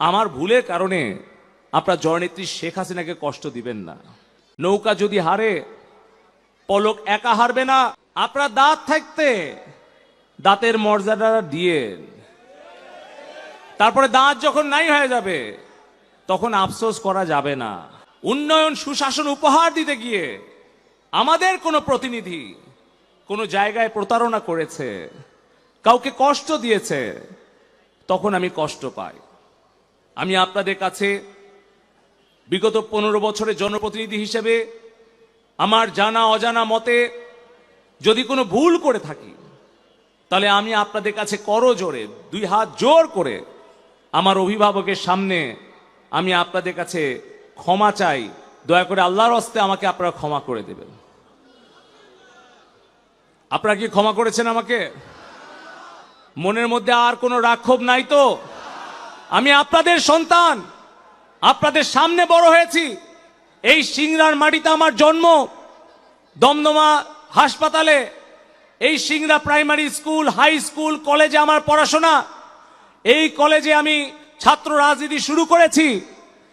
আমার ভুলের কারণে আপনার জননেত্রী শেখ হাসিনাকে কষ্ট দিবেন না। নৌকা যদি হারে, পলক একা হারবে না। আপনার দাঁত থাকতে দাঁতের মর্যাদা দিয়ে। তারপরে দাঁত যখন নাই হয়ে যাবে, তখন আফসোস করা যাবে না। উন্নয়ন, সুশাসন উপহার দিতে গিয়ে আমাদের কোনো প্রতিনিধি কোনো জায়গায় প্রতারণা করেছে, কাউকে কষ্ট দিয়েছে, তখন আমি কষ্ট পাই। আমি আপনাদের কাছে বিগত পনেরো বছরের জনপ্রতিনিধি হিসেবে আমার জানা অজানা মতে যদি কোনো ভুল করে থাকি, তাহলে আমি আপনাদের কাছে করো জোরে দুই হাত জোর করে আমার অভিভাবকের সামনে আমি আপনাদের কাছে ক্ষমা চাই। দয়া করে আল্লাহর হস্তে আমাকে আপনারা ক্ষমা করে দেবেন। আপনারা কি ক্ষমা করেছেন আমাকে? মনের মধ্যে আর কোনো রাক্ষোভ নাই তো? আমি আপনাদের সন্তান। আপনাদের সামনে বড় হয়েছি। এই সিংড়ার মাটিতে আমার জন্ম। দমদমা হাসপাতালে এই Singra primary school, high school, কলেজে আমার পড়াশোনা। এই কলেজে আমি ছাত্র রাজনীতি শুরু করেছি।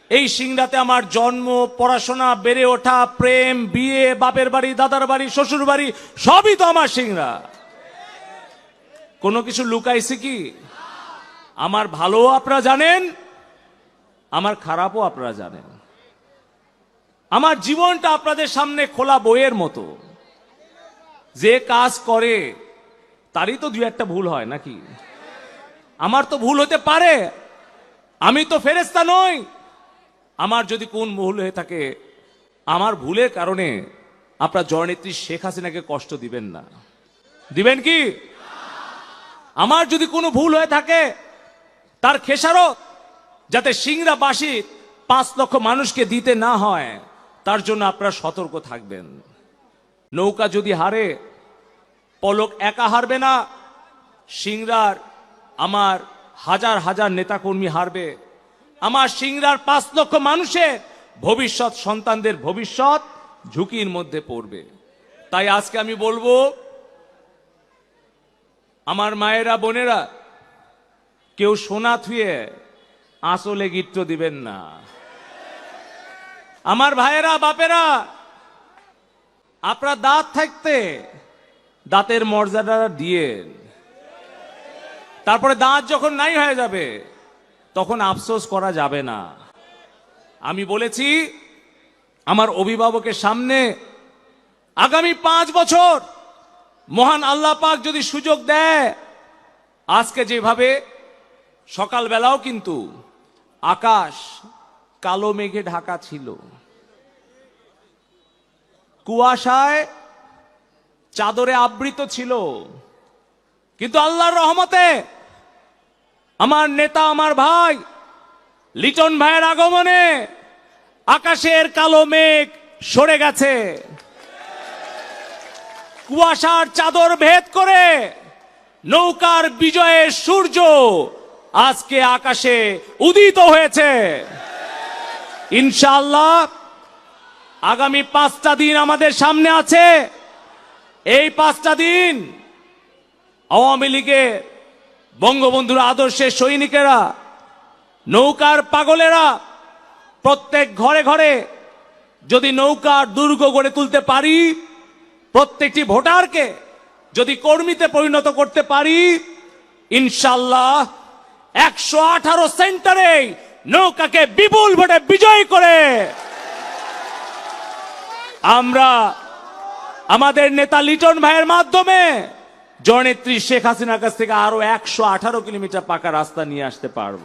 এই সিংড়াতে আমার জন্ম, পড়াশোনা, বেড়ে ওঠা, প্রেম, বিয়ে, বাপের বাড়ি, দাদার বাড়ি, শ্বশুর বাড়ি, সবই তো আমার সিংড়া। কোনো কিছু লুকাইছি কি? আমার ভালো আপনারা জানেন, আমার খারাপও আপনারা জানেন। আমার জীবনটা আপনাদের সামনে খোলা বইয়ের মতো। যে কাজ করে, তারই তো দুই একটা ভুল হয় নাকি? আমার তো ভুল হতে পারে, আমি তো ফেরেস্তা নই। আমার যদি কোন ভুল হয়ে থাকে, আমার ভুলের কারণে আপনার জননেত্রী শেখ হাসিনাকে কষ্ট দিবেন না। দিবেন কি? আমার যদি কোনো ভুল হয়ে থাকে তার খেসারত, যাতে সিংড়াবাসী পাঁচ লক্ষ মানুষকে দিতে না হয়, তার জন্য আপনারা সতর্ক থাকবেন। নৌকা যদি হারে, পলক একা হারবে না সিংরার আমার হাজার হাজার নেতাকর্মী হারবে। আমার সিংরার পাঁচ লক্ষ মানুষের ভবিষ্যৎ সন্তানদের ভবিষ্যৎ ঝুঁকির মধ্যে পড়বে। তাই আজকে আমি বলব, আমার মায়েরা, বোনেরা কেউ সোনা থুয়ে আসলে গিট্ট দিবেন না। আমার ভাইয়েরা, বাপেরা, আপনার দাঁত থাকতে দাঁতের মর্যাদা দিয়ে, তারপরে দাঁত যখন নাই হয়ে যাবে, তখন আফসোস করা যাবে না। আমি বলেছি, আমার অভিভাবকের সামনে আগামী পাঁচ বছর মহান আল্লাহ পাক যদি সুযোগ দেয়, আজকে যেভাবে সকালবেলাও কিন্তু আকাশ কালো মেঘে ঢাকা ছিল। কুয়াশায় চাদরে আবৃত ছিল। কিন্তু আল্লাহর রহমতে আমার নেতা, আমার ভাই, লিটন ভাইয়ের আগমনে আকাশের কালো মেঘ সরে গেছে। কুয়াশার চাদর ভেদ করে নৌকার বিজয়ের সূর্য আজকে আকাশে উদিত হয়েছে। ইনশাল্লাহ আগামী পাঁচটা দিন আমাদের সামনে আছে। এই পাঁচটা দিন আওয়ামী লীগের বঙ্গবন্ধুর আদর্শের সৈনিকেরা, নৌকার পাগলেরা প্রত্যেক ঘরে ঘরে যদি নৌকার দুর্গ গড়ে তুলতে পারি, প্রত্যেকটি ভোটারকে যদি কর্মীতে পরিণত করতে পারি ইনশাল্লাহ একশো আঠারো সেন্টারে নৌকাকে বিপুল ভোটে বিজয় করে। আমরা আমাদের নেতা লিটন ভাইয়ের মাধ্যমে জনেত্রী শেখ হাসিনার কাছ থেকে আরও একশো আঠারো কিলোমিটার পাকা রাস্তা নিয়ে আসতে পারব।